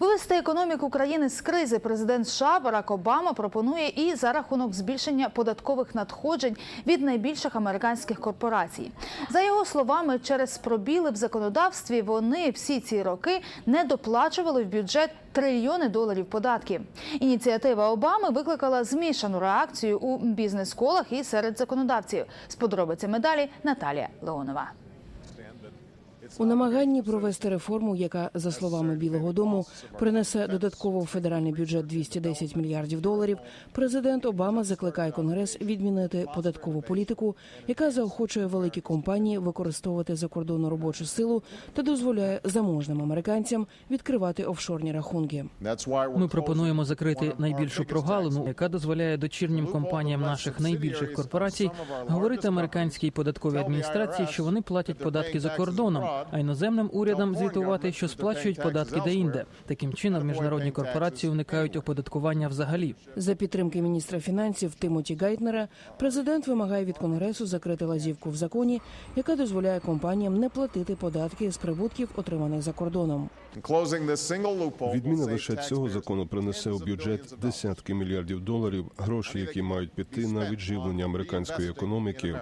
Вивести економіку країни з кризи президент США Барак Обама пропонує і за рахунок збільшення податкових надходжень від найбільших американських корпорацій. За його словами, через пробіли в законодавстві вони всі ці роки не доплачували в бюджет трильйони доларів податків. Ініціатива Обами викликала змішану реакцію у бізнес-колах і серед законодавців. З подробицями далі Наталія Леонова. У намаганні провести реформу, яка, за словами Білого Дому, принесе додатково в федеральний бюджет 210 мільярдів доларів. Президент Обама закликає Конгрес відмінити податкову політику, яка заохочує великі компанії використовувати закордонну робочу силу та дозволяє заможним американцям відкривати офшорні рахунки. Ми пропонуємо закрити найбільшу прогалину, яка дозволяє дочірнім компаніям наших найбільших корпорацій говорити американській податковій адміністрації, що вони платять податки за кордоном, а іноземним урядам звітувати, що сплачують податки деінде. Таким чином, міжнародні корпорації уникають оподаткування взагалі. За підтримки міністра фінансів Тимоті Гайтнера, президент вимагає від конгресу закрити лазівку в законі, яка дозволяє компаніям не платити податки з прибутків, отриманих за кордоном. Відміна лише цього закону принесе у бюджет десятки мільярдів доларів, гроші, які мають піти на відживлення американської економіки.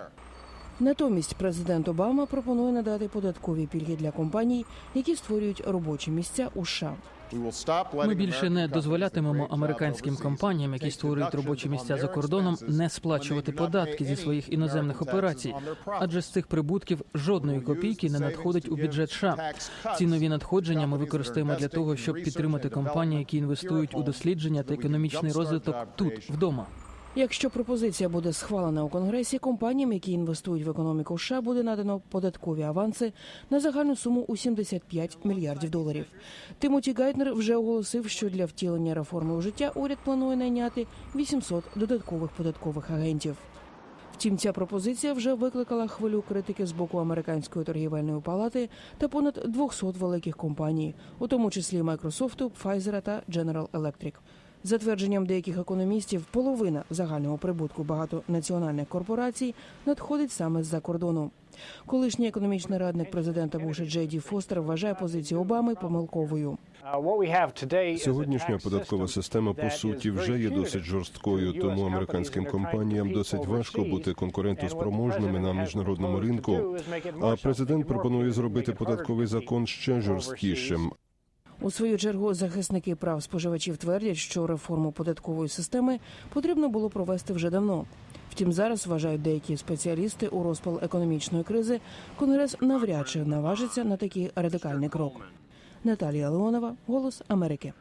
Натомість президент Обама пропонує надати податкові пільги для компаній, які створюють робочі місця у США. Ми більше не дозволятимемо американським компаніям, які створюють робочі місця за кордоном, не сплачувати податки зі своїх іноземних операцій, адже з цих прибутків жодної копійки не надходить у бюджет США. Ці нові надходження ми використаємо для того, щоб підтримати компанії, які інвестують у дослідження та економічний розвиток тут вдома. Якщо пропозиція буде схвалена у конгресі, компаніям, які інвестують в економіку США, буде надано податкові аванси на загальну суму у 75 мільярдів доларів. Тимоті Гайтнер вже оголосив, що для втілення реформи у життя уряд планує найняти 800 додаткових податкових агентів. Втім, ця пропозиція вже викликала хвилю критики з боку американської торгівельної палати та понад 200 великих компаній, у тому числі Microsoft, Pfizer та General Electric. За твердженням деяких економістів, половина загального прибутку багатонаціональних корпорацій надходить саме з-за кордону. Колишній економічний радник президента Буша Джей Ді Фостер вважає позицію Обами помилковою. Сьогоднішня податкова система по суті вже є досить жорсткою, тому американським компаніям досить важко бути конкурентоспроможними на міжнародному ринку. А президент пропонує зробити податковий закон ще жорсткішим. У свою чергу захисники прав споживачів твердять, що реформу податкової системи потрібно було провести вже давно. Втім, зараз вважають деякі спеціалісти у розпал економічної кризи. Конгрес навряд чи наважиться на такий радикальний крок. Наталія Леонова, Голос Америки.